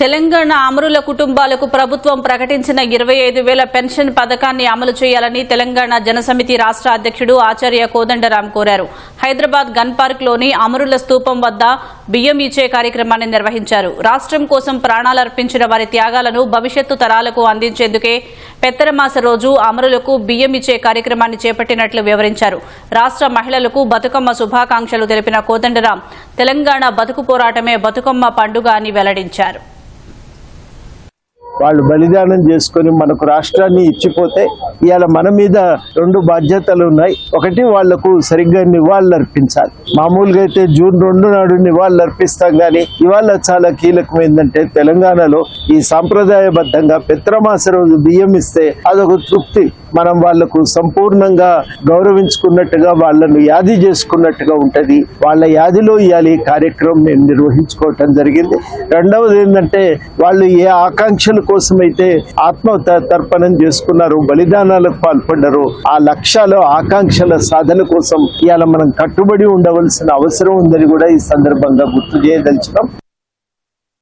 తెలంగాణ అమరుల కుటుంబాలకు ప్రభుత్వం ప్రకటించిన ఇరవై ఐదు వేల పెన్షన్ పథకాన్ని అమలు చేయాలని తెలంగాణ జనసమితి రాష్ట్ర అధ్యక్షుడు ఆచార్య కోదండరాం కోరారు. హైదరాబాద్ గన్ పార్క్లోని అమరుల స్తూపం వద్ద బియ్యం ఇచ్చే కార్యక్రమాన్ని నిర్వహించారు. రాష్ట్రం కోసం ప్రాణాలర్పించిన వారి త్యాగాలను భవిష్యత్తు తరాలకు అందించేందుకే పెత్తరమాస రోజు అమరులకు బియ్యం ఇచ్చే కార్యక్రమాన్ని చేపట్టినట్లు వివరించారు. రాష్ట్ర మహిళలకు బతుకమ్మ శుభాకాంక్షలు తెలిపిన కోదండరాం తెలంగాణ బతుకు పోరాటమే బతుకమ్మ పండుగ అని వెల్లడించారు. వాళ్ళు బలిదానం చేసుకొని మనకు రాష్ట్రాన్ని ఇచ్చిపోతే ఇవాళ మన మీద రెండు బాధ్యతలు ఉన్నాయి. ఒకటి వాళ్ళకు సరిగ్గా నివాళులు అర్పించాలి మామూలుగా అయితే జూన్ రెండు నాడు నివాళులు అర్పిస్తాం కానీ ఇవాళ చాలా కీలకం ఏంటంటే తెలంగాణలో ఈ సాంప్రదాయబద్ధంగా పిత్రమాస రోజు బియ్యం ఇస్తే అదొక తృప్తి. మనం వాళ్ళకు సంపూర్ణంగా గౌరవించుకున్నట్టుగా వాళ్ళను యాది చేసుకున్నట్టుగా ఉంటది. వాళ్ళ యాదిలో ఇవాళ ఈ కార్యక్రమం మేము నిర్వహించుకోవటం జరిగింది. రెండవది ఏంటంటే వాళ్ళు ఏ ఆకాంక్షలు కోసమైతే ఆత్మ తర్పణం చేసుకున్నారు బలిదానాలకు పాల్పడ్డారు. ఆ లక్ష్యాలు ఆకాంక్షల సాధన కోసం ఇవాళ మనం కట్టుబడి ఉండవలసిన అవసరం ఉందని కూడా ఈ సందర్భంగా గుర్తు చేయదలిచినాం